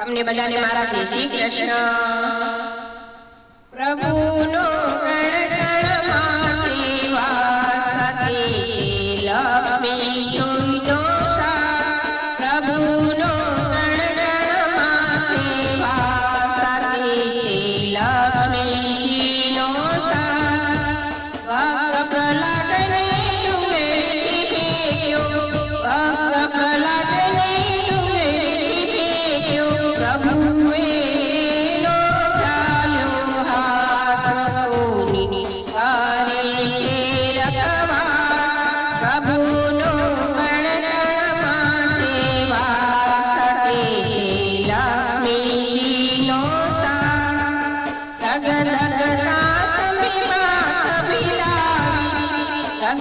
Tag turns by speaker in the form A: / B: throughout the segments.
A: हमने बजाने मारा थे। श्री कृष्ण। प्रभु नो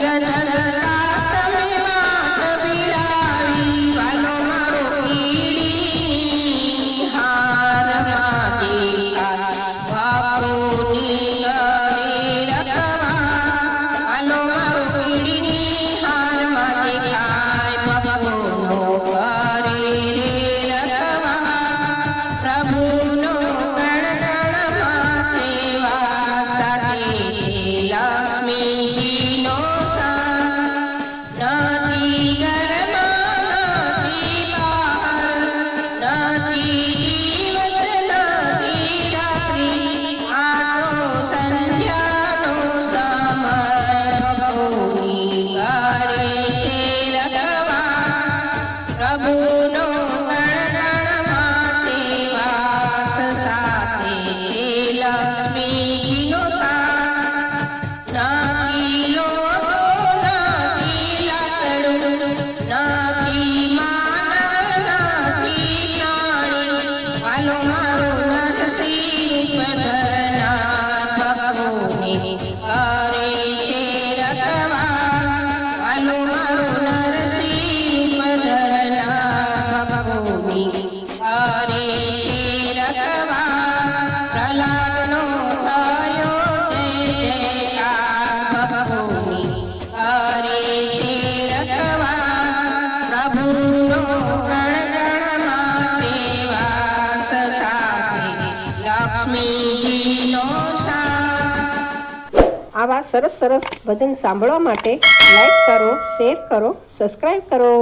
A: घर
B: આવા સરસ સરસ ભજન સાંભળવા માટે લાઈક કરો શેર કરો સબસ્ક્રાઈબ કરો.